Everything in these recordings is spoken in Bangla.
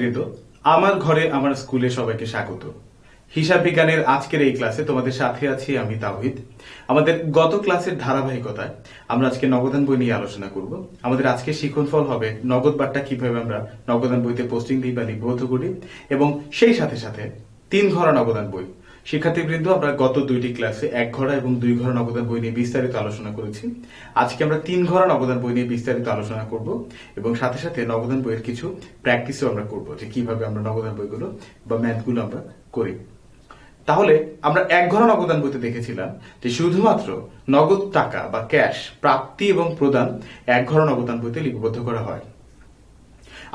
শিক্ষার্থীবৃন্দ আমার ঘরে আমার স্কুলে সবাইকে স্বাগত। হিসাব বিজ্ঞানের আজকের এই ক্লাসে তোমাদের সাথে আছি আমি তাওহিদ। আমাদের গত ক্লাসের ধারাবাহিকতায় আমরা আজকে নগদান বই নিয়ে আলোচনা করব। আমাদের আজকে শিক্ষণফল হবে নগদ বার্তা কীভাবে আমরা নগদান বইতে পোস্টিং দিই বা লিপিবদ্ধ করি এবং সেই সাথে সাথে তিন ঘরা নগদান বই শিক্ষার্থীবৃন্দ, আমরা গত দুইটি ক্লাসে এক ঘরা এবং দুই ঘরা নগদান বই নিয়ে বিস্তারিত আলোচনা করেছি। আজকে আমরা তিন ঘরা নগদান বই নিয়ে বিস্তারিত আলোচনা করব এবং সাথে সাথে নগদান বইয়ের কিছু প্র্যাকটিসও আমরা করব যে কীভাবে আমরা নগদান বইগুলো বা ম্যাথগুলো আমরা করি। তাহলে আমরা এক ঘরা নগদান বইতে দেখেছিলাম যে শুধুমাত্র নগদ টাকা বা ক্যাশ প্রাপ্তি এবং প্রদান এক ঘরা নগদান বইতে লিপিবদ্ধ করা হয়।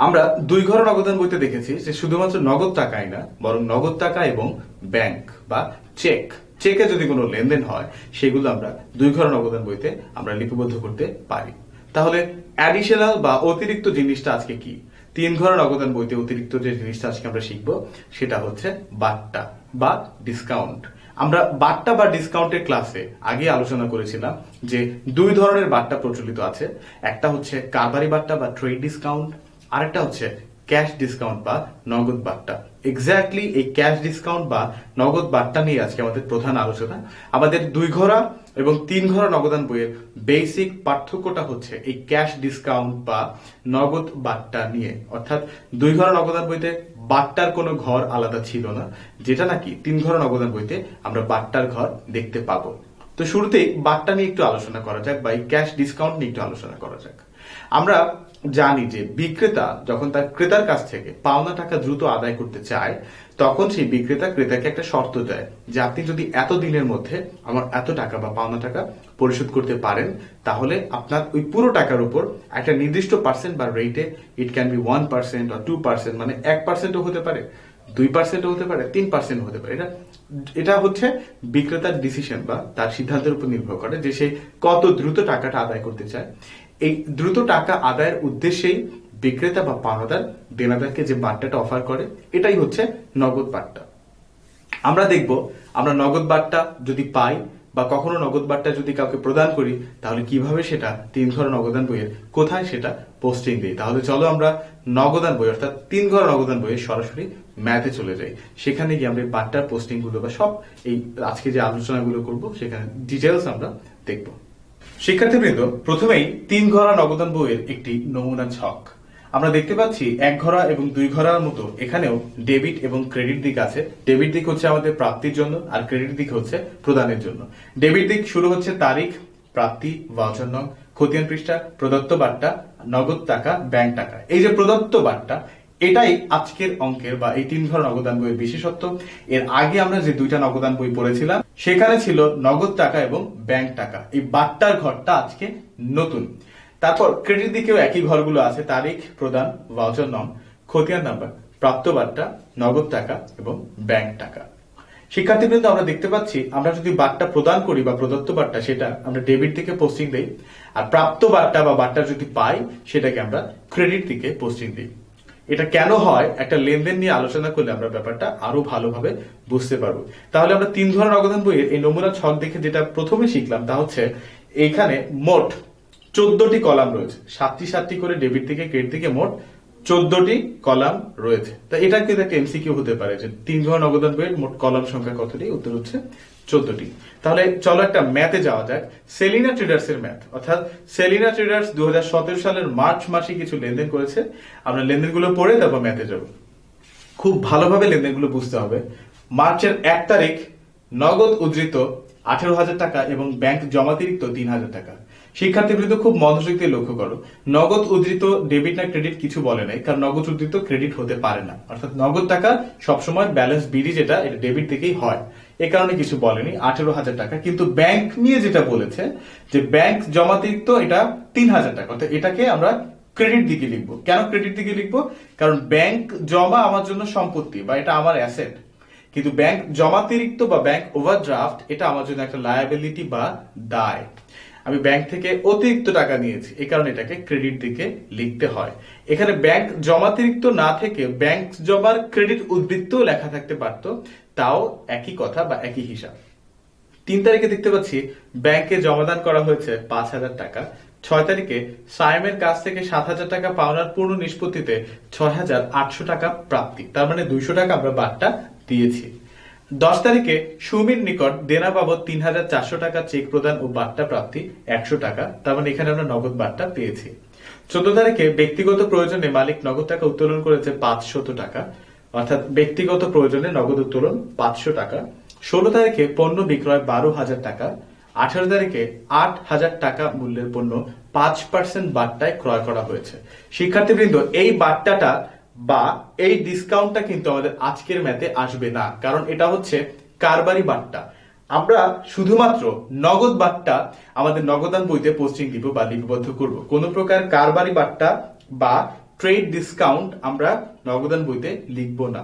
আমরা দুই ঘর নগদান বইতে দেখেছি যে শুধুমাত্র নগদ টাকাই না, বরং নগদ টাকা এবং ব্যাংক বা চেক চেকে যদি কোনো লেনদেন হয়, সেগুলো আমরা দুই ঘর নগদান বইতে আমরা লিপিবদ্ধ করতে পারি। তাহলে অ্যাডিশনাল বা অতিরিক্ত জিনিসটা আজকে কি? তিন ঘর নগদান বইতে অতিরিক্ত যে জিনিসটা আজকে আমরা শিখব, সেটা হচ্ছে বাট্টা বা ডিসকাউন্ট আমরা বাট্টা বা ডিসকাউন্টের ক্লাসে আগে আলোচনা করেছিলাম যে দুই ধরনের বাট্টা প্রচলিত আছে। একটা হচ্ছে কারবারি বাট্টা বা ট্রেড ডিসকাউন্ট আরেকটা হচ্ছে ক্যাশ ডিসকাউন্ট বা নগদ বাট্টা। এক্স্যাক্টলি এই ক্যাশ ডিসকাউন্ট বা নগদ বাট্টা নিয়ে আজকে আমাদের প্রধান আলোচনা। আমাদের দুই ঘোড়া এবং তিন ঘোড়া নগদান বইয়ের বেসিক পার্থক্যটা হচ্ছে এই ক্যাশ ডিসকাউন্ট বা নগদ বাট্টা নিয়ে। অর্থাৎ দুই ঘোড়া নগদান বইতে বাট্টার কোনো ঘর আলাদা ছিল না, যেটা নাকি তিন ঘোড়া নগদান বইতে আমরা বাট্টার ঘর দেখতে পাবো। তো শুরুতেই বাট্টা নিয়ে একটু আলোচনা করা যাক বা এই ক্যাশ ডিসকাউন্ট নিয়ে একটু আলোচনা করা যাক। আমরা জানি যে বিক্রেতা যখন তার ক্রেতার কাছ থেকে পাওনা টাকা দ্রুত আদায় করতে চায়, তখন সেই বিক্রেতা ক্রেতাকে একটা শর্ত দেয় যে আপনি যদি এত দিনের মধ্যে আমার এত টাকা বা পাওনা টাকা পরিশোধ করতে পারেন, তাহলে আপনার ওই পুরো টাকার উপর একটা নির্দিষ্ট পার্সেন্ট বা রেটে it can be one percent বা টু পার্সেন্ট মানে এক পার্সেন্টও হতে পারে, দুই পার্সেন্টও হতে পারে, তিন পার্সেন্ট হতে পারে। এটা এটা হচ্ছে বিক্রেতার ডিসিশন বা তার সিদ্ধান্তের উপর নির্ভর করে যে সে কত দ্রুত টাকাটা আদায় করতে চায়। এই দ্রুত টাকা আদায়ের উদ্দেশ্যেই বিক্রেতা বা পাওনাদার দেনাদারকে যে বার্তাটা অফার করে, এটাই হচ্ছে নগদ বার্তা আমরা দেখব আমরা নগদ বার্তা যদি পাই বা কখনো নগদ বার্তা যদি কাউকে প্রদান করি, তাহলে কীভাবে সেটা তিন ঘর নগদান বইয়ের, কোথায় সেটা পোস্টিং দিই? তাহলে চলো আমরা নগদান বই, অর্থাৎ তিন ঘর নগদান বইয়ের সরাসরি ম্যাথে চলে যাই। সেখানে গিয়ে আমরা বার্তার পোস্টিংগুলো বা সব এই আজকে যে আলোচনাগুলো করব, সেখানে ডিটেলস আমরা দেখব। শিক্ষার্থীবৃন্দ, প্রথমেই তিন ঘরা নগদান বইয়ের একটি নমুনা ছক। আমরা দেখতে পাচ্ছি এক ঘরা এবং দুই ঘরার মতো এখানেও ডেবিট এবং ক্রেডিট দিক আছে। ডেবিট দিক হচ্ছে আমাদের প্রাপ্তির জন্য আর ক্রেডিট দিক হচ্ছে প্রদানের জন্য। ডেবিট দিক শুরু হচ্ছে তারিখ, প্রাপ্তি ভাউচার নং, খতিয়ান পৃষ্ঠা, প্রদত্ত বার্তা নগদ টাকা, ব্যাংক টাকা। এই যে প্রদত্ত বার্তা এটাই আজকের অঙ্কের বা এই তিন ঘর নগদান বইয়ের বিশেষত্ব। এর আগে আমরা যে দুইটা নগদান বই পড়েছিলাম, সেখানে ছিল নগদ টাকা এবং ব্যাংক টাকা। এই বার্তার ঘরটা আজকে নতুন। তারপর ক্রেডিট দিকেও একই ঘরগুলো আছে, তারিখ, প্রদান ভাউচার নং খতিয়ান নাম্বার প্রাপ্ত বার্তা নগদ টাকা এবং ব্যাংক টাকা। শিক্ষার্থীবৃন্দ, আমরা দেখতে পাচ্ছি, আমরা যদি বার্তা প্রদান করি বা প্রদত্ত বার্তা সেটা আমরা ডেবিট থেকে পোস্টিং দিই। আর প্রাপ্ত বার্তা বা বার্তা যদি পাই, সেটাকে আমরা ক্রেডিট দিকে পোস্টিং দিই। এটা কেন হয়, একটা লেনদেন নিয়ে আলোচনা করলে আমরা ব্যাপারটা আরও ভালোভাবে বুঝতে পারব। তাহলে আমরা তিন ধরনের অবদান বইয়ের এই নমুনা ছক দেখে যেটা প্রথমে শিখলাম তা হচ্ছে, এখানে মোট চোদ্দটি কলাম রয়েছে। সাতটি সাতটি করে ডেবিট থেকে ক্রেডিট থেকে মোট চোদ্দটি কলাম রয়েছে। তা এটা কিন্তু একটা এমসিকিউ হতে পারে যে তিন ধরনের অবদান বইয়ের মোট কলাম সংখ্যা কতটি উত্তর হচ্ছে চোদ্দটি। তাহলে চলো একটা ম্যাথে যাওয়া যাক। সেলিনা ট্রেডার্স এর ম্যাথ অর্থাৎ সেলিনা ট্রেডার্স দু সালের মার্চ মাসে কিছু লেনদেন করেছে। আমরা লেনদেনগুলো পড়ে তারপর ম্যাথে যাব। খুব ভালোভাবে লেনদেনগুলো বুঝতে হবে। মার্চের এক তারিখ, নগদ উদ্ধৃত আঠেরো হাজার টাকা এবং ব্যাংক জমাতিরিক্ত তিন হাজার টাকা। শিক্ষার্থী শিক্ষার্থীবৃন্দ খুব মনোযোগ দিয়ে লক্ষ্য করো। নগদ উদ্ধৃত ডেবিট না ক্রেডিট কিছু বলে নাই, কারণ নগদ উদ্ধৃত ক্রেডিট হতে পারে না। অর্থাৎ নগদ টাকা সবসময় ব্যালেন্স বিডি যেটা, এটা ডেবিট থেকেই হয়। এ কারণে কিছু বলেনি, আঠেরো হাজার টাকা। কিন্তু ব্যাংক নিয়ে যেটা বলেছে, যে ব্যাংক জমাতিরিক্ত এটা তিন হাজার টাকা। অর্থাৎ এটাকে আমরা ক্রেডিট দিকে লিখব। কেন ক্রেডিট দিকে লিখব? কারণ ব্যাংক জমা আমার জন্য সম্পত্তি বা এটা আমার অ্যাসেট কিন্তু ব্যাংক জমাতিরিক্ত বা ব্যাংক ওভারড্রাফট এটা আমার জন্য একটা লায়াবিলিটি বা দায়। আমি ব্যাংক থেকে অতিরিক্ত টাকা নিয়েছি এই কারণে এটাকে ক্রেডিট দিকে লিখতে হয়। এখানে ব্যাংক জমাতিরিক্ত না থেকে ব্যাংক জমার ক্রেডিট উদ্বৃত্ত লেখা থাকতে পারতো। তাও একই কথা বা একই হিসাব। তিন তারিখে দেখতে পাচ্ছি, ব্যাংকে জমাদান করা হয়েছে পাঁচ হাজার টাকা। ছয় তারিখে সায়েমের কাছ থেকে সাত হাজার টাকা পাওনার পূর্ণ নিষ্পত্তিতে ছয় হাজার আটশো টাকা প্রাপ্তি। তার মানে দুইশো টাকা আমরা বাট্টা দিয়েছি। দশ তারিখে সুমির নিকট দেনা বাবদ তিন হাজার চারশো টাকা চেক প্রদান ও বাট্টা প্রাপ্তি একশো টাকা। তার মানে এখানে আমরা নগদ বাট্টা পেয়েছি। চোদ্দ তারিখে ব্যক্তিগত প্রয়োজনে মালিক নগদ টাকা উত্তোলন করেছে পাঁচশত টাকা। অর্থাৎ ব্যক্তিগত প্রয়োজনে নগদ উত্তোলন পাঁচশো টাকা, ষোলো তারিখে পণ্য বিক্রয় বারো হাজার টাকা, আঠারো তারিখে আট হাজার টাকা মূল্যের পণ্য পাঁচ পার্সেন্ট বাট্টায় ক্রয় করা হয়েছে। শিক্ষার্থীবৃন্দ, এই বার্তাটা বা এই ডিসকাউন্টটা কিন্তু আমাদের আজকের ম্যাথে আসবে না, কারণ এটা হচ্ছে কারবারি বার্তা আমরা শুধুমাত্র নগদ বার্তা আমাদের নগদান বইতে পোস্টিং দিব বা লিপিবদ্ধ করব। কোন প্রকার কারবারি বার্তা বা ট্রেড ডিসকাউন্ট আমরা নগদান বইতে লিখব না।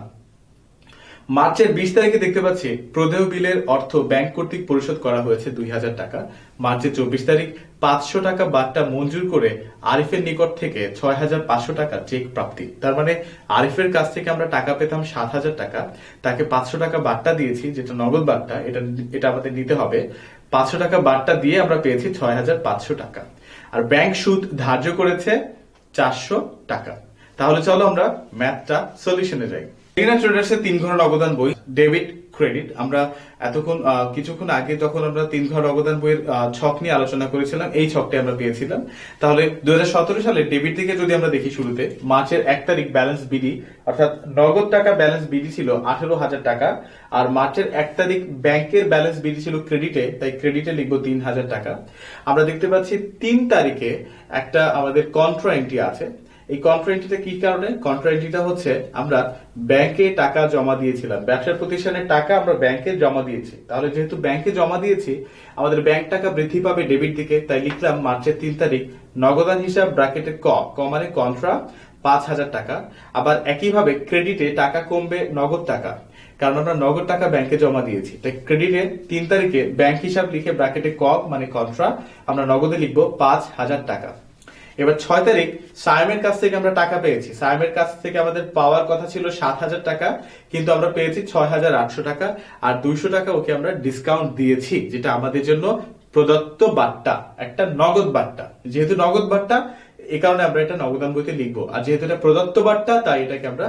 মার্চের বিশ তারিখে দেখতে পাচ্ছি, প্রদেয় বিলের অর্থ ব্যাংক কর্তৃক পরিশোধ করা হয়েছে দুই হাজার টাকা। মার্চের চব্বিশ তারিখ পাঁচশো টাকা বাট্টা মঞ্জুর করে আরিফের নিকট থেকে ছয় হাজার পাঁচশো টাকা চেক প্রাপ্তি। তার মানে আরিফের কাছ থেকে আমরা টাকা পেতাম সাত হাজার টাকা। তাকে পাঁচশো টাকা বাট্টা দিয়েছি, যেটা নগদ বাট্টা এটা এটা আমাদের নিতে হবে। পাঁচশো টাকা বাট্টা দিয়ে আমরা পেয়েছি ছয় হাজার পাঁচশো টাকা। আর ব্যাংক সুদ ধার্য করেছে চারশো টাকা। তাহলে চলো আমরা ম্যাথটা সলিউশনে যাই। রিনা ট্রেডার্স এর তিন ঘর অবদান বই, ডেবিট, ক্রেডিট। আমরা এতক্ষণ কিছুক্ষণ আগে তখন আমরা তিন ঘর অবদান বইয়ের ছক নিয়ে আলোচনা করেছিলাম, এই ছকটি আমরা পেয়েছিলাম। তাহলে দুই হাজার সতেরো সালে ডেবিট থেকে যদি আমরা দেখি শুরুতে, মার্চের এক তারিখ ব্যালেন্স বিডি অর্থাৎ নগদ টাকা ব্যালেন্স বিডি ছিল আঠেরো হাজার টাকা, আর মার্চের এক তারিখ ব্যাংকের ব্যালেন্স বিডি ছিল ক্রেডিটে তাই ক্রেডিটে লিখব তিন হাজার টাকা। আমরা দেখতে পাচ্ছি তিন তারিখে একটা আমাদের কন্ট্রা এন্ট্রি আছে। এই কন্ট্রাএন্ট্রিটা কি কারণে? কন্ট্রাএন্ট্রিটা হচ্ছে আমরা ব্যাংকে টাকা জমা দিয়েছিলাম। ব্যবসার প্রতিষ্ঠানের টাকা আমরা ব্যাংকে জমা দিয়েছি। তাহলে যেহেতু ব্যাংকে জমা দিয়েছি, আমাদের ব্যাংক টাকা বৃদ্ধি পাবে ডেবিট দিকে, তাই লিখলাম মার্চের তিন তারিখ, নগদান হিসাব ব্র্যাকেটে ক ক মানে কন্ট্রা পাঁচ হাজার টাকা। আবার একইভাবে ক্রেডিটে টাকা কমবে, নগদ টাকা। কারণ আমরা নগদ টাকা ব্যাংকে জমা দিয়েছি। তাই ক্রেডিটে তিন তারিখে ব্যাংক হিসাব লিখে ব্র্যাকেটে ক মানে কন্ট্রা আমরা নগদে লিখব পাঁচ হাজার টাকা। এবার ছয় তারিখ সায়েমের কাছ থেকে আমরা টাকা পেয়েছি। সায়েমের কাছ থেকে আমাদের পাওয়ার কথা ছিল সাত হাজার টাকা, কিন্তু আমরা পেয়েছি ছয় হাজার আটশো টাকা, আর দুইশো টাকা ওকে আমরা ডিসকাউন্ট দিয়েছি, যেটা আমাদের জন্য প্রদত্ত বার্তা একটা নগদ বার্তা যেহেতু নগদ বার্তা এ কারণে আমরা এটা নগদান বইতে লিখব। আর যেহেতু এটা প্রদত্ত বার্তা তাই এটাকে আমরা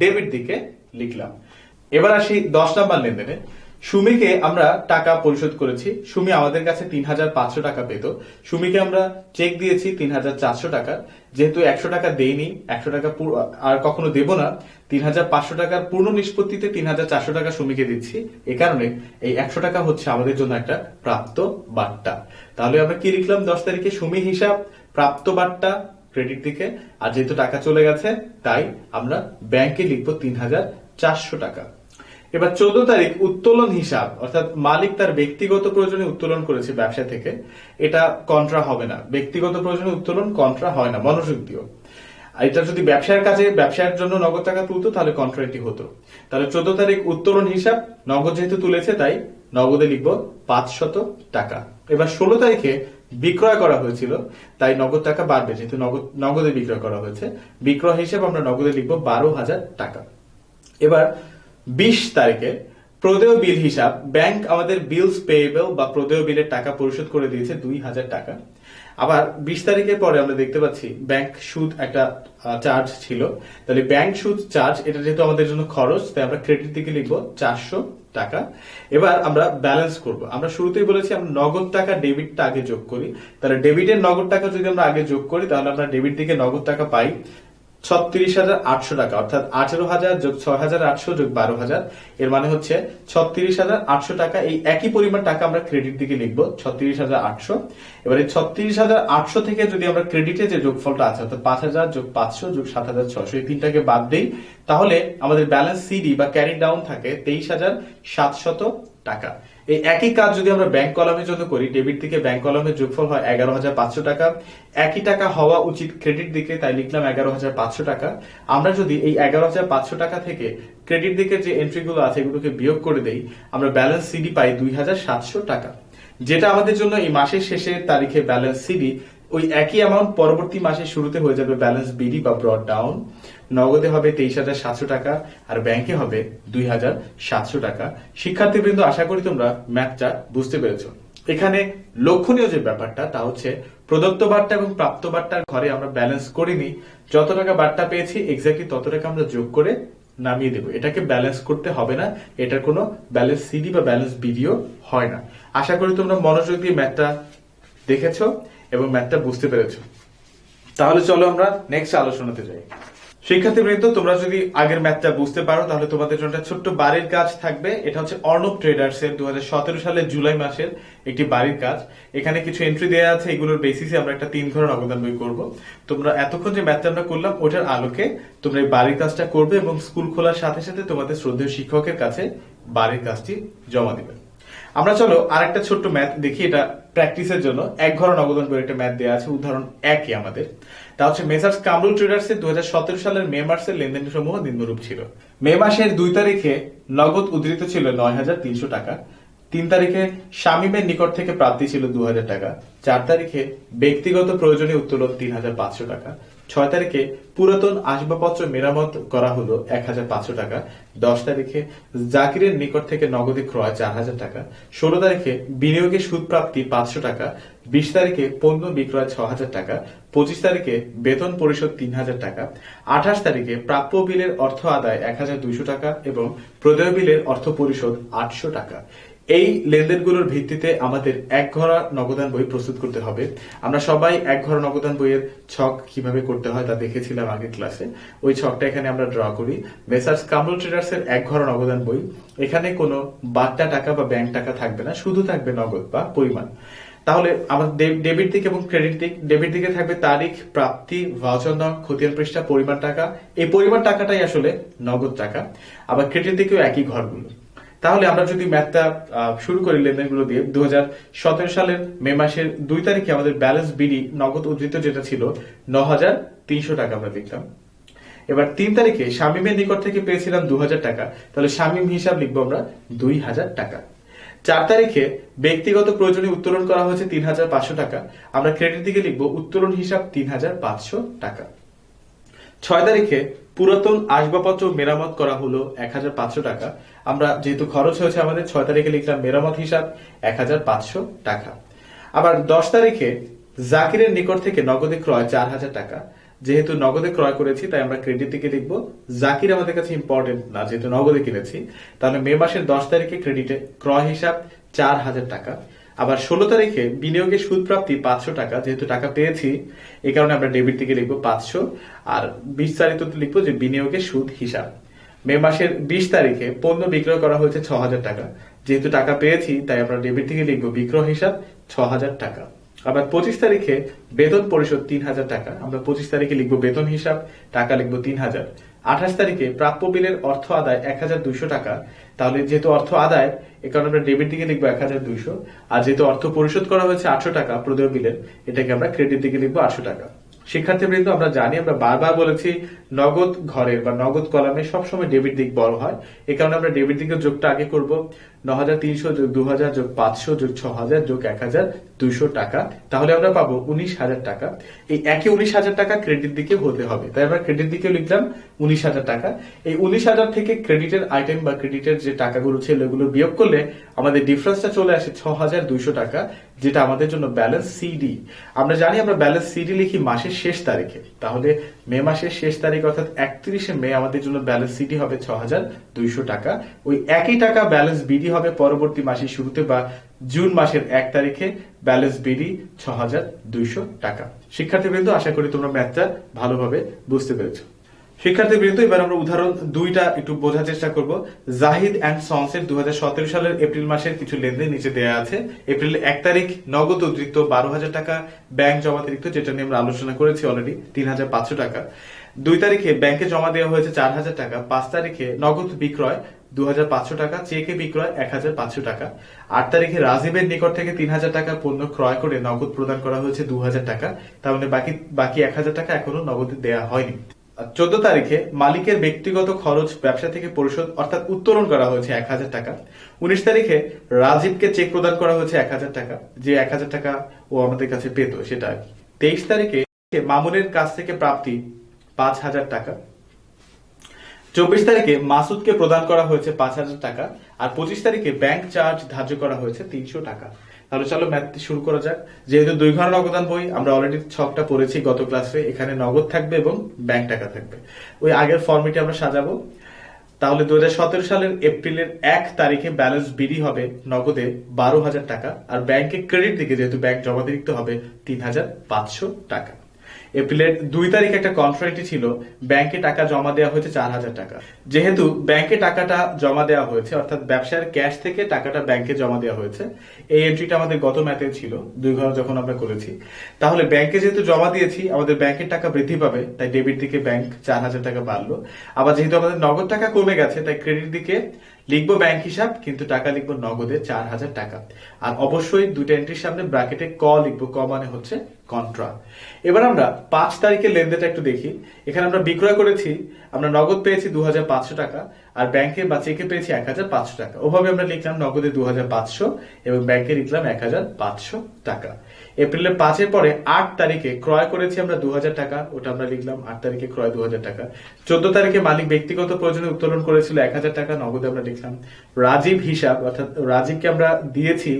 ডেবিট দিকে লিখলাম। এবার আসি দশ নাম্বার লেনদেনে। সুমিকে আমরা টাকা পরিশোধ করেছি। সুমি আমাদের কাছে তিন হাজার পাঁচশো টাকা পেত। সুমিকে আমরা চেক দিয়েছি তিন হাজার চারশো টাকা যেহেতু একশো টাকা দেইনি, একশো টাকা আর কখনো দেব না তিন হাজার পাঁচশো টাকার পূর্ণ নিষ্পত্তিতে তিন হাজার চারশো টাকা সুমিকে দিচ্ছি। এ কারণে এই একশো টাকা হচ্ছে আমাদের জন্য একটা প্রাপ্ত বার্তা তাহলে আমরা কি লিখলাম? দশ তারিখে সুমি হিসাব, প্রাপ্ত বার্তা ক্রেডিট দিকে। আর যেহেতু টাকা চলে গেছে, তাই আমরা ব্যাংকে লিখব তিন হাজার চারশো টাকা। এবার চোদ্দ তারিখ উত্তোলন হিসাব, অর্থাৎ মালিক তার ব্যক্তিগত প্রয়োজনে উত্তোলন করেছে ব্যবসা থেকে, এটা কন্ট্রা হবে না। ব্যক্তিগত প্রয়োজনে উত্তোলন কন্ট্রা হয় না, মনোযোগ দিও। এটা যদি ব্যবসার কাজে, ব্যবসার জন্য নগদ টাকা তুলতো, তাহলে কন্ট্রাক্টটি হতো। তাহলে চোদ্দ তারিখ উত্তোলন হিসাব, নগদ যেহেতু তুলেছে, তাই নগদে লিখব পাঁচশত টাকা। এবার ষোলো তারিখে বিক্রয় করা হয়েছিল, তাই নগদ টাকা বাড়বে, যেহেতু নগদ, নগদে বিক্রয় করা হয়েছে। বিক্রয় হিসাব আমরা নগদে লিখব বারো হাজার টাকা। এবার বিশ তারিখে প্রদেয় বিল হিসাব, ব্যাংক আমাদের বিলস পেয়েবল বা প্রদেয় বিলের টাকা পরিশোধ করে দিয়েছে দুই হাজার টাকা। আবার বিশ তারিখের পরে আমরা দেখতে পাচ্ছি, ব্যাংক সুদ একটা চার্জ ছিল। তাহলে ব্যাংক সুদ চার্জ এটা যেহেতু আমাদের জন্য খরচ, তাই আমরা ক্রেডিট দিকে লিখব চারশো টাকা। এবার আমরা ব্যালেন্স করব। আমরা শুরুতেই বলেছি আমরা নগদ টাকা ডেবিটটা আগে যোগ করি। তাহলে ডেবিটের নগদ টাকা যদি আমরা আগে যোগ করি, তাহলে আমরা ডেবিট থেকে নগদ টাকা পাই। ছত্রিশ হাজার আটশো টাকা, অর্থাৎ আঠেরো হাজার যোগ ছয় হাজার আটশো যোগ বারো হাজার, এর মানে হচ্ছে ছত্রিশ হাজার আটশো টাকা। এই একই পরিমাণ টাকা আমরা ক্রেডিট দিকে লিখব, ছত্রিশ হাজার আটশো। এবারে ছত্রিশ হাজার আটশো থেকে যদি আমরা ক্রেডিটে যে যোগফলটা আছে, অর্থাৎ পাঁচ হাজার যোগ পাঁচশো যোগ সাত হাজার ছশো এই তিনটাকে বাদ দেই, তাহলে আমাদের balance C D carry down থাকে তেইশ হাজার সাতশত টাকা। এই একই কাজ যদি আমরা ব্যাংক কলামের জন্য করি ডেবিট দিকে ব্যাংক কলামের যোগফল হয় এগারো হাজার পাঁচশো টাকা। একই টাকা হওয়া উচিত ক্রেডিট দিকে, তাই লিখলাম এগারো হাজার পাঁচশো টাকা। আমরা যদি এই এগারো হাজার পাঁচশো টাকা থেকে ক্রেডিট দিকে যে এন্ট্রিগুলো আছে, এগুলোকে বিয়োগ করে দেই, আমরা ব্যালেন্স সিডি পাই দুই হাজার সাতশো টাকা। যেটা আমাদের জন্য এই মাসের শেষের তারিখে ব্যালেন্স সিডি ওই একই অ্যামাউন্ট পরবর্তী মাসের শুরুতে হয়ে যাবে balance B D brought down নগদে হবে তেইশ হাজার সাতশো টাকা আর ব্যাংকে হবে দুই হাজার সাতশো টাকা। শিক্ষার্থীবৃন্দ, আশা করি তোমরা ম্যাথটা বুঝতে পেরেছ। এখানে লক্ষণীয় যে ব্যাপারটা, তা হচ্ছে প্রদত্ত বার্তা এবং প্রাপ্ত বার্তার ঘরে আমরা ব্যালেন্স করিনি। যত টাকা বার্তা পেয়েছি এক্স্যাক্টলি তত টাকা আমরা যোগ করে নামিয়ে দেবো। এটাকে ব্যালেন্স করতে হবে না। এটার কোনো balance C D balance video হয় না। আশা করি তোমরা মনোযোগ দিয়ে ম্যাথটা দেখেছ এবং ম্যাথটা বুঝতে পেরেছ। তাহলে চলো আমরা নেক্সট আলোচনাতে যাই। শিক্ষার্থীবৃন্দ তোমরা যদি আগের ম্যাথটা বুঝতে পারো, তাহলে তোমাদের জন্য একটা ছোট্ট বাড়ির কাজ থাকবে। এটা হচ্ছে অর্ণব ট্রেডার্স এর দু সালের জুলাই মাসের একটি বাড়ির কাজ। এখানে কিছু এন্ট্রি দেওয়া আছে, এগুলোর বেসিসে আমরা একটা তিন ঘরের অবদান বই করব। তোমরা এতক্ষণ যে ম্যাথটা আমরা করলাম ওটার আলোকে তোমরা এই বাড়ির কাজটা করবে এবং স্কুল খোলার সাথে সাথে তোমাদের শ্রদ্ধেয় শিক্ষকের কাছে বাড়ির কাজটি জমা দিবে। আমরা চলো আরেকটা ছোট্ট ম্যাথ দেখি, এটা প্র্যাকটিসের জন্য। এক ঘর নগদন বইয়ের একটা ম্যাথ দেওয়া আছে, উদাহরণ একই আমাদের। তা হচ্ছে মেসার্স কামরুল ট্রেডার্স এর দুই হাজার সতেরো সালের মে মাসের লেনদেন সমূহ নিম্নরূপ ছিল। মে মাসের দুই তারিখে নগদ উদ্ধৃত ছিল নয় হাজার তিনশো টাকা। তিন তারিখে শামীমের নিকট থেকে প্রাপ্তি ছিল দু হাজার টাকা। চার তারিখে ব্যক্তিগত প্রয়োজনে উত্তোলন তিন হাজার পাঁচশো টাকা। ছয় তারিখে পুরাতন আসবাবপত্র মেরামত করা হলো এক হাজার পাঁচশো টাকা। দশ তারিখে জাকিরের নিকট থেকে নগদে ক্রয় চার হাজার টাকা। ষোলো তারিখে বিনিয়োগের সুদ প্রাপ্তি পাঁচশো টাকা। বিশ তারিখে পণ্য বিক্রয় ছ হাজার টাকা। পঁচিশ তারিখে বেতন পরিশোধ তিন হাজার টাকা। আঠাশ তারিখে প্রাপ্য বিলের অর্থ আদায় এক হাজার দুইশো টাকা এবং প্রদেয় বিলের অর্থ পরিশোধ আটশো টাকা। এই লেনদেনগুলোর ভিত্তিতে আমাদের এক ঘরা নগদান বই প্রস্তুত করতে হবে। আমরা সবাই এক ঘরা নগদান বইয়ের ছক কীভাবে করতে হয় তা দেখেছিলাম আগের ক্লাসে। ওই ছকটা এখানে আমরা ড্র করি। মেসার্স কামরুল ট্রেডার্স এর এক ঘর নগদান বই। এখানে কোনো বাট্টা টাকা বা ব্যাংক টাকা থাকবে না, শুধু থাকবে নগদ বা পরিমাণ। তাহলে আমাদের ডেবিট দিক এবং ক্রেডিট দিক, ডেবিট দিকে থাকবে তারিখ, প্রাপ্তি, ভাউচার খতিয়ান পৃষ্ঠা, পরিমাণ টাকা। এই পরিমাণ টাকাটাই আসলে নগদ টাকা। আবার ক্রেডিট দিকেও একই ঘরগুলো। তাহলে আমরা যদি ম্যাথটা শুরু করি লেনদেনগুলো দিয়ে, দুহাজার সতেরো সালের মে মাসের দুই তারিখে আমাদের ব্যালেন্স বিডি নগদ উদ্ধৃত যেটা ছিল ন হাজার তিনশো টাকা আমরা লিখলাম এবার তিন তারিখে শামীমের নিকট থেকে পেয়েছিলাম দু হাজার টাকা, তাহলে শামীম হিসাব লিখব আমরা দুই হাজার টাকা। চার তারিখে ব্যক্তিগত প্রয়োজনে উত্তোলন করা হয়েছে তিন হাজার পাঁচশো টাকা, আমরা ক্রেডিট দিকে লিখব উত্তোলন হিসাব তিন হাজার পাঁচশো টাকা। ছয় তারিখে পুরাতন আসবাবপত্র মেরামত করা হলো এক হাজার পাঁচশো টাকা। আমরা যেহেতু খরচ হয়েছে আমাদের ছয় তারিখে লিখলাম মেরামত হিসাব এক হাজার পাঁচশো টাকা। আবার দশ তারিখে জাকিরের নিকট থেকে নগদে ক্রয় চার হাজার টাকা। যেহেতু নগদে ক্রয় করেছি, তাই আমরা ক্রেডিট দিকে লিখব জাকির আমাদের কাছে ইম্পর্টেন্ট না, যেহেতু নগদে কিনেছি, তাহলে মে মাসের দশ তারিখে ক্রেডিটে ক্রয় হিসাব চার হাজার টাকা। আবার ষোলো তারিখে বিনিয়োগের সুদ প্রাপ্তি পাঁচশো টাকা, যেহেতু টাকা পেয়েছি, এই কারণে আমরা ডেবিট থেকে লিখব পাঁচশো, আর বিশ তারিখ লিখব যে বিনিয়োগের সুদ হিসাব। মে মাসের বিশ তারিখে পণ্য বিক্রয় করা হয়েছে ছ হাজার টাকা। যেহেতু টাকা পেয়েছি, তাই আমরা ডেবিট থেকে লিখব বিক্রয় হিসাব ছ হাজার টাকা। আবার পঁচিশ তারিখে বেতন পরিশোধ তিন হাজার টাকা। আমরা পঁচিশ তারিখে লিখব বেতন হিসাব, টাকা লিখব তিন হাজার। আঠাশ তারিখে প্রাপ্য বিলের অর্থ আদায় এক হাজার দুইশো টাকা। তাহলে যেহেতু অর্থ আদায়, এ কারণে আমরা ডেবিট দিকে লিখব এক হাজার দুইশো। আর যেহেতু অর্থ পরিশোধ করা হয়েছে আটশো টাকা প্রদেয় বিলের, এটাকে আমরা ক্রেডিট দিকে লিখব আটশো টাকা। শিক্ষার্থীবৃন্দ, আমরা জানি, আমরা বারবার বলেছি নগদ ঘরের বা নগদ কলামে সবসময় ডেবিট দিক বড় হয়। এই কারণে আমরা ডেবিট দিকের যোগটা আগে করব। ন হাজার তিনশো যোগ দু হাজার যোগ পাঁচশো যোগ ছ হাজার যোগ এক হাজার দুইশো টাকা। তাহলে আমরা পাবো উনিশ হাজার টাকা। এই একই উনিশ হাজার টাকা ক্রেডিট দিকে হতে হবে। তাই আমরা ক্রেডিট দিকে লিখলাম উনিশ হাজার টাকা। এই উনিশ হাজার থেকে ক্রেডিটের আইটেম বা ক্রেডিটের যে টাকাগুলো ছিল, এগুলো বিয়োগ করলে আমাদের ডিফারেন্সটা চলে আসে ছ হাজার দুইশো টাকা। যেটা আমাদের জন্য ব্যালেন্স সিডি আমরা জানি আমরা ব্যালেন্স সিডি লিখি মাসের শেষ তারিখে। তাহলে মে মাসের শেষ তারিখ অর্থাৎ একত্রিশে মে আমাদের জন্য ব্যালেন্স সিডি হবে ছ হাজার দুইশো টাকা। ওই একই টাকা ব্যালেন্স বিডি হবে পরবর্তী মাসের শুরুতে বা জুন মাসের এক তারিখে ব্যালেন্স বিডি ছ হাজার দুইশো টাকা। শিক্ষার্থীবৃন্দ, আশা করি তোমরা ম্যাথটা ভালোভাবে বুঝতে পেরেছ। শিক্ষার্থীবৃন্দ, এবার আমরা উদাহরণ দুইটা একটু বোঝার চেষ্টা করব। জাহিদ অ্যান্ড সন্স এর দুই হাজার সতেরো সালের এপ্রিল মাসের কিছু লেনদেন নিচে দেওয়া আছে। এপ্রিল এক তারিখ নগদ অতিরিক্ত বারো হাজার টাকা ব্যাংক জমাতিরিক্ত যেটা নিয়ে আমরা আলোচনা করেছি অলরেডি তিন হাজার পাঁচশো টাকা। দুই তারিখে ব্যাংকে জমা দেওয়া হয়েছে চার হাজার টাকা। পাঁচ তারিখে নগদ বিক্রয় দু হাজার পাঁচশো টাকা, চেকে বিক্রয় এক হাজার পাঁচশো টাকা। আট তারিখে রাজীবের নিকট থেকে তিন হাজার টাকা পণ্য ক্রয় করে নগদ প্রদান করা হয়েছে দু হাজার টাকা। তার মানে বাকি বাকি এক হাজার টাকা এখনও নগদে দেওয়া হয়নি। চোদ্দ তারিখে মালিকের ব্যক্তিগত খরচ ব্যবসা থেকে পরিশোধ অর্থাৎ উত্তোলন করা হয়েছে এক হাজার টাকা। উনিশ তারিখে রাজীবকে চেক প্রদান করা হয়েছে এক হাজার টাকা, যে এক হাজার টাকা ও আমাদের কাছে পেত সেটা আর কি। তেইশ তারিখে মামুনের কাছ থেকে প্রাপ্তি পাঁচ হাজার টাকা। চব্বিশ তারিখে মাসুদকে প্রদান করা হয়েছে পাঁচ হাজার টাকা। আর পঁচিশ তারিখে ব্যাংক চার্জ ধার্য করা হয়েছে তিনশো টাকা। তাহলে চলো ম্যাথ শুরু করা যাক। যেহেতু দুই ঘর নগদান বই, আমরা অলরেডি ছকটা পড়েছি গত ক্লাসে এখানে নগদ থাকবে এবং ব্যাংক টাকা থাকবে। ওই আগের ফর্মেটে আমরা সাজাবো। তাহলে দু হাজার সতেরো সালের এপ্রিলের এক তারিখে ব্যালেন্স বিডি হবে নগদে বারো হাজার টাকা, আর ব্যাংকে ক্রেডিট দিকে যেহেতু ব্যাংক জমা দিতে হবে তিন হাজার পাঁচশো টাকা। এপ্রিলের দুই তারিখে একটা কনফারেন্সি ছিল, ব্যাংকে টাকা জমা দেওয়া হয়েছে চার হাজার টাকা। যেহেতু ব্যাংকে টাকাটা জমা দেওয়া হয়েছে, অর্থাৎ ব্যবসার ক্যাশ থেকে টাকাটা ব্যাংকে জমা দেওয়া হয়েছে, এই এন্ট্রিটা আমাদের গত ম্যাথে ছিল, দুই ঘর যখন আমরা করেছি। তাহলে ব্যাংকে যেহেতু জমা দিয়েছি, আমাদের ব্যাংকের টাকা বৃদ্ধি পাবে, তাই ডেবিট দিকে ব্যাংক চার হাজার টাকা বাড়লো। আবার যেহেতু আমাদের নগদ টাকা কমে গেছে, তাই ক্রেডিট দিকে লিখব ব্যাংক হিসাব, কিন্তু টাকা লিখব নগদে চার হাজার টাকা। আর অবশ্যই দুইটা এন্ট্রির সামনে ব্র্যাকেটে ক লিখব, ক মানে হচ্ছে কন্ট্রা এবার আমরা পাঁচ তারিখের লেনদেনটা একটু দেখি। এখানে আমরা বিক্রয় করেছি, আমরা নগদ পেয়েছি দু টাকা। আর ব্যাংকে বা চেকে পেয়েছি এক হাজার পাঁচশো টাকা। ওভাবে আমরা লিখলাম নগদে দু হাজার পাঁচশো এবং ব্যাংকে লিখলাম এক হাজার পাঁচশো টাকা। এপ্রিলের পাঁচের পরে আট তারিখে ক্রয় করেছি আমরা দু হাজার টাকা, ওটা আমরা লিখলাম আট তারিখে ক্রয় দু হাজার টাকা। চোদ্দ তারিখে মালিক ব্যক্তিগত প্রয়োজনে উত্তোলন করেছিল এক হাজার টাকা, নগদে আমরা লিখলাম রাজীব হিসাব, অর্থাৎ রাজীবকে আমরা দিয়েছি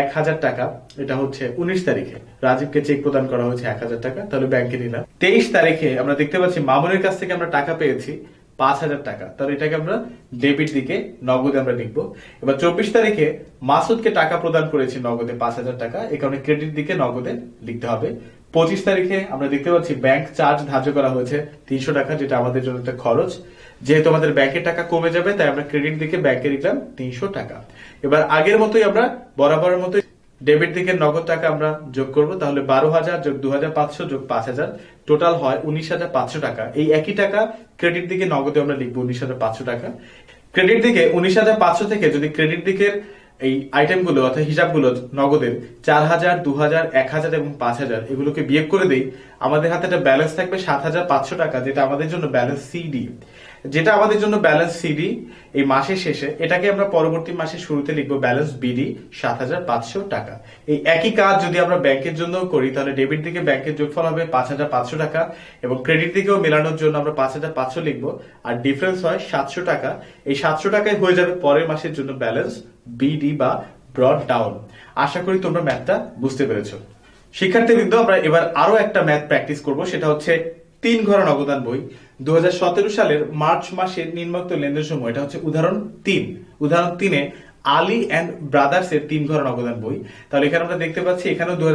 এক হাজার টাকা, এটা হচ্ছে উনিশ তারিখে। রাজীবকে চেক প্রদান করা হয়েছে এক হাজার টাকা, তাহলে ব্যাংকে নিলাম। তেইশ তারিখে আমরা দেখতে পাচ্ছি মামুনের কাছ থেকে আমরা টাকা পেয়েছি পাঁচ হাজার টাকা। তাহলে এটাকে আমরা ডেবিট দিকে, নগদে আমরা লিখব। এবার চব্বিশ তারিখে মাসুদকে টাকা প্রদান করেছি নগদে পাঁচ হাজার টাকা। এই কারণে ক্রেডিট দিকে নগদে লিখতে হবে। পঁচিশ তারিখে আমরা দেখতে পাচ্ছি ব্যাংক চার্জ ধার্য করা হয়েছে তিনশো টাকা, যেটা আমাদের জন্য একটা খরচ। যেহেতু আমাদের ব্যাংকের টাকা কমে যাবে, তাই আমরা ক্রেডিট দিকে ব্যাংকে লিখলাম তিনশো টাকা। এবার আগের মতোই আমরা বরাবরের মতোই ডেবিট দিকে নগদ টাকা আমরা যোগ করব, তাহলে বারো হাজার যোগ দু হাজার পাঁচশো যোগ পাঁচ হাজার, টোটাল হয় উনিশ হাজার পাঁচশো টাকা। এই একই টাকা ক্রেডিট দিকে নগদে আমরা লিখব উনিশ হাজার পাঁচশো টাকা। ক্রেডিট দিকে উনিশ হাজার পাঁচশো থেকে যদি ক্রেডিট দিকের এই আইটেমগুলো অর্থাৎ হিসাবগুলো নগদের চার হাজার, দু হাজার, এক হাজার এবং পাঁচ হাজার, এগুলোকে বিয়োগ করে দেই, আমাদের হাতে একটা ব্যালেন্স থাকবে সাত হাজার পাঁচশো টাকা, যেটা আমাদের জন্য ব্যালেন্স সিডি যেটা আমাদের জন্য ব্যালেন্স সিডি এই মাসের শেষে, এটাকে আমরা পরবর্তী মাসের শুরুতে লিখব ব্যালেন্স বিডি সাত হাজার পাঁচশো টাকা। এই একই কাজ যদি আমরা ব্যাংকের জন্য করি, তাহলে ডেবিট দিকে ব্যাংকের যোগফল হবে পাঁচ হাজার পাঁচশো টাকা এবং ক্রেডিট দিকেও মেলানোর জন্য আমরা পাঁচ হাজার পাঁচশো লিখব আর ডিফারেন্স হয় সাতশো টাকা। এই সাতশো টাকায় হয়ে যাবে পরের মাসের জন্য balance B D brought down আশা করি তোমরা ম্যাথটা বুঝতে পেরেছ। শিক্ষার্থীবৃন্দ, আমরা এবার আরও একটা ম্যাথ প্র্যাকটিস করব, সেটা হচ্ছে তিন ঘর নগদান বই। দু সালের মার্চ মাসের নিম্নোক্ত লেনদেন সময় এটা হচ্ছে উদাহরণ তিন। উদাহরণ তিনে আলী অ্যান্ড ব্রাদার্স এর তিন ঘর নগদান বই। তাহলে এখানে আমরা দেখতে পাচ্ছি, এখানেও দু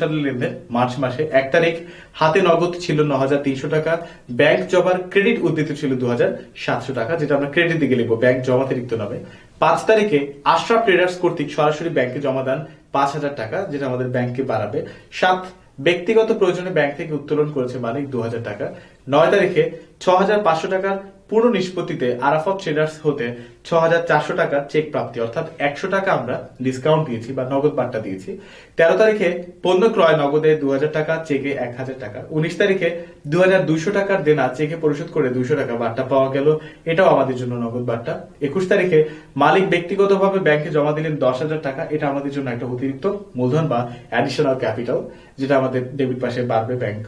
সালের লেনদেন মার্চ মাসে। এক তারিখ, হাতে নগদ ছিল ন হাজার তিনশো টাকা, ব্যাংক জমার ক্রেডিট উদ্দিত ছিল দু হাজার সাতশো টাকা, যেটা আমরা ক্রেডিট দিকে লিখব, ব্যাংক জমাতে লিখতে হবে পাঁচ তারিখে আশরাফ ট্রেডার্স কর্তৃক সরাসরি ব্যাংকে জমা দেন পাঁচ হাজার টাকা, যেটা আমাদের ব্যাংকে বাড়াবে। সাত ব্যক্তিগত প্রয়োজনে ব্যাংক থেকে উত্তোলন করেছে মালিক দু হাজার টাকা। নয় তারিখে ছ পাঁচশো টাকার পুরো নিষ্পত্তিতে আরাফত ট্রেডার্স হতে ছ হাজার চারশো টাকা চেক প্রাপ্তি, অর্থাৎ একশো টাকা আমরা ডিসকাউন্ট দিয়েছি বা নগদ বার্তা দিয়েছি। তেরো তারিখে পণ্য ক্রয় নগদে দু হাজার টাকা চেকে এক হাজার টাকা। উনিশ তারিখে দু হাজার দুইশো টাকার দেনা চেকে পরিশোধ করে দুইশো টাকা বার্তা পাওয়া গেল। এটাও আমাদের জন্য নগদ বার্তা একুশ তারিখে মালিক ব্যক্তিগতভাবে ব্যাংকে জমা দিলেন দশ হাজার টাকা। এটা আমাদের জন্য একটা অতিরিক্ত মূলধন বা অ্যাডিশনাল ক্যাপিটাল যেটা আমাদের ডেবিট পাশে বাড়বে ব্যাংক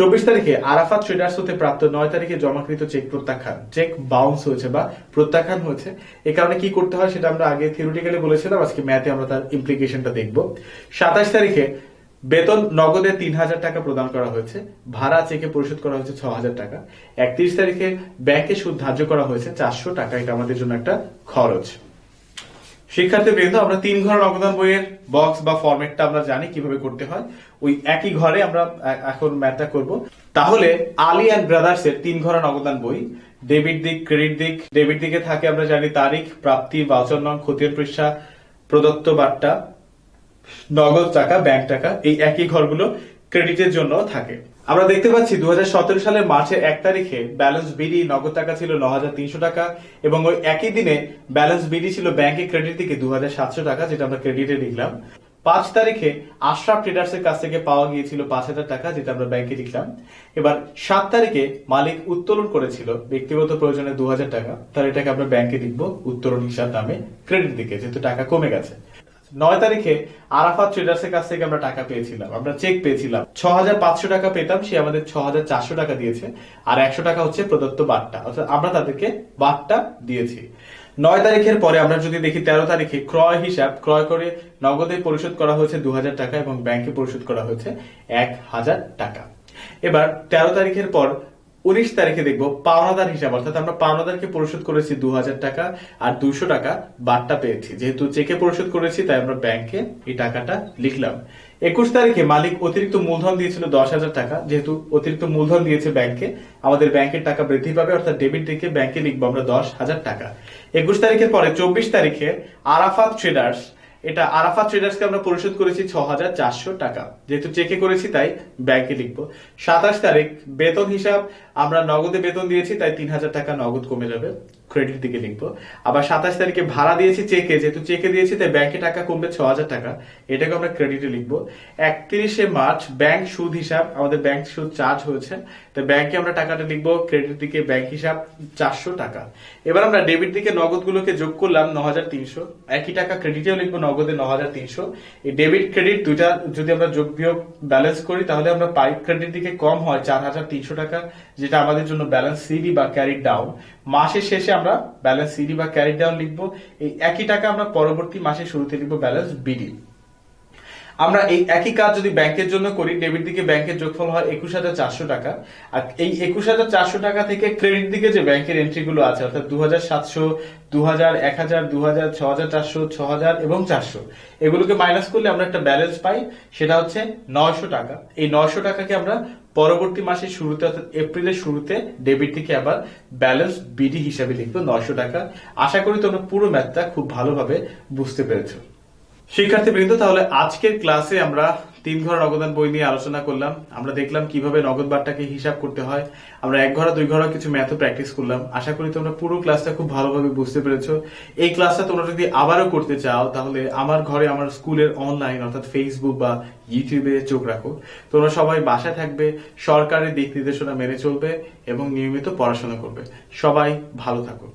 চব্বিশ তারিখে আরাফাত ট্রেডার্স হতে প্রাপ্ত নয় তারিখে জমাকৃত চেক প্রত্যাখ্যান। চেক বাউন্স হয়েছে বা প্রত্যাখ্যান হয়েছে। এ কারণে কি করতে হয় সেটা আমরা আগে থিওরিটিক্যালি বলেছিলাম, আজকে ম্যাথে আমরা তার ইমপ্লিকেশনটা দেখব। সাতাশ তারিখে বেতন নগদে তিন হাজার টাকা প্রদান করা হয়েছে, ভাড়া চেকে পরিশোধ করা হয়েছে ছ হাজার টাকা। একত্রিশ তারিখে ব্যাংকে সুদ ধার্য করা হয়েছে চারশো টাকা, এটা আমাদের জন্য একটা খরচ। শিক্ষার্থী বৃন্দ, আমরা তিন ঘর নগদান বইয়ের বক্স বা ফরম্যাটটা আমরা জানি কীভাবে করতে হয়। ওই একই ঘরে আমরা এখন ম্যাথটা করব। তাহলে আলী অ্যান্ড ব্রাদার্স এর তিন ঘর নগদান বই ডেবিট দিক ক্রেডিট দিক ডেবিট দিকে থাকে আমরা জানি তারিখ, প্রাপ্তি ভাউচার নং, খতিয়ান পৃষ্ঠা, প্রদত্ত বার্তা, নগদ টাকা ব্যাংক টাকা, এই একই ঘরগুলো ক্রেডিটের জন্য থাকে। আমরা দেখতে পাচ্ছি দু সালের মার্চের এক তারিখে ব্যালেন্স বিডি নগদ টাকা ছিল ন টাকা এবং ওই একই দিনে ব্যালেন্স বিডি ছিল ব্যাংকে ক্রেডিট থেকে দু টাকা, যেটা আমরা ক্রেডিটে লিখলাম। পাঁচ তারিখে আশরাফ ট্রেডার্স এর কাছ থেকে পাওয়া গিয়েছিল পাঁচ হাজার টাকা, যেটা আমরা ব্যাংকে লিখলাম। এবার সাত তারিখে মালিক উত্তোলন করেছিল ব্যক্তিগত প্রয়োজনে দু হাজার টাকা, তাহলে এটাকে আমরা ব্যাংকে লিখব উত্তোলন হিসাব নামে ক্রেডিট দিকে, যেহেতু টাকা কমে গেছে। নয় তারিখে আরাফাত ট্রেডার্স এর কাছ থেকে আমরা টাকা পেয়েছিলাম। আমরা চেক পেয়েছিলাম। ছ হাজার পাঁচশো টাকা পেতাম, সে আমাদের ছ হাজার চারশো টাকা দিয়েছে। আর একশো টাকা হচ্ছে প্রদত্ত বার্তা অর্থাৎ আমরা তাদেরকে বার্তা দিয়েছি। নয় তারিখের পরে আমরা যদি দেখি তেরো তারিখে ক্রয় হিসাব, ক্রয় করে নগদে পরিশোধ করা হয়েছে দু হাজার টাকা এবং ব্যাংকে পরিশোধ করা হয়েছে এক হাজার টাকা। এবার তেরো তারিখের পর উনিশ তারিখে দেখব পাওনাদার হিসাব, অর্থাৎ আমরা পাওনাদারকে পরিশোধ করেছি দু হাজার টাকা আর দুইশো টাকা বার্তা পেয়েছি। যেহেতু চেকে পরিশোধ করেছি, তাই আমরা ব্যাংকে এই টাকাটা লিখলাম। একুশ তারিখে মালিক অতিরিক্ত মূলধন দিয়েছিল দশ হাজার টাকা। যেহেতু অতিরিক্ত মূলধন দিয়েছে ব্যাংকে, আমাদের ব্যাংকের টাকা বৃদ্ধি পাবে, অর্থাৎ ডেবিট দিকে ব্যাংকে লিখব আমরা দশ হাজার টাকা। একুশ তারিখের পরে চব্বিশ তারিখে আরাফাত ট্রেডার্স এটা আরাফাত ট্রেডার্সকে আমরা পরিশোধ করেছি ছ হাজার চারশো টাকা। যেহেতু চেকে করেছি, তাই ব্যাংকে লিখব। সাতাশ তারিখ, বেতন হিসাব, আমরা নগদে বেতন দিয়েছি, তাই তিন হাজার টাকা নগদ কমে যাবে। ক্রেডিট দিকে লিখব। আবার সাতাশ তারিখে ভাড়া দিয়েছি চেকে, যেহেতু চেকে দিয়েছি, তাই ব্যাংকে টাকা কমবে ছ হাজার টাকা। এটাকে আমরা ক্রেডিটে লিখব। একত্রিশে মার্চ ব্যাংক সুদ হিসাব, আমাদের ব্যাংক সুদ চার্জ হয়েছে। তাই ব্যাংকে আমরা টাকাটা লিখব ক্রেডিট দিকে ব্যাংক হিসাব চারশো টাকা। এবার আমরা ডেবিট দিকে নগদ গুলোকে যোগ করলাম ন হাজার তিনশো। একই টাকা ক্রেডিটেও লিখব নগদে ন হাজার তিনশো। এই ডেবিট ক্রেডিট দুইটা যদি আমরা যোগ বিয়োগ ব্যালেন্স করি, তাহলে আমরা পাই ক্রেডিট দিকে কম হয় চার হাজার তিনশো টাকা, যেটা আমাদের জন্য balance C D carry down মাসের শেষে আমরা balance C D carry down লিখব। এই একই টাকা আমরা পরবর্তী মাসের শুরুতে লিখব ব্যালেন্স বিডি আমরা এই একই কাজ যদি ব্যাংকের জন্য করি ডেবিট দিকে ব্যাংকের যোগফল হয় একুশ হাজার চারশো টাকা। আর এই একুশ হাজার চারশো টাকা থেকে ক্রেডিট দিকে যে ব্যাংকের এন্ট্রিগুলো আছে, অর্থাৎ দু হাজার সাতশো দু হাজার এক হাজার দু হাজার ছ হাজার চারশো ছ হাজার এবং চারশো, এগুলোকে মাইনাস করলে আমরা একটা ব্যালেন্স পাই, সেটা হচ্ছে নয়শো টাকা। এই নয়শো টাকাকে আমরা পরবর্তী মাসের শুরুতে, অর্থাৎ এপ্রিলের শুরুতে ডেবিট থেকে আবার ব্যালেন্স বিডি হিসাবে লিখবে নয়শো টাকা। আশা করি তোমরা পুরো ম্যাথটা খুব ভালোভাবে বুঝতে পেরেছ। শিক্ষার্থীবৃন্দ, তাহলে আজকের ক্লাসে আমরা তিন ঘর অবদান বই নিয়ে আলোচনা করলাম। আমরা দেখলাম কীভাবে নগদ বারটাকে হিসাব করতে হয়। আমরা এক ঘর দুই ঘর কিছু ম্যাথও প্র্যাকটিস করলাম। আশা করি তোমরা পুরো ক্লাসটা খুব ভালোভাবে বুঝতে পেরেছ। এই ক্লাসটা তোমরা যদি আবারও করতে চাও, তাহলে আমার ঘরে আমার স্কুলের অনলাইন অর্থাৎ ফেসবুক বা ইউটিউবে চোখ রাখো। তোমরা সবাই বাসায় থাকবে, সরকারের দিক নির্দেশনা মেনে চলবে এবং নিয়মিত পড়াশোনা করবে। সবাই ভালো থাকো।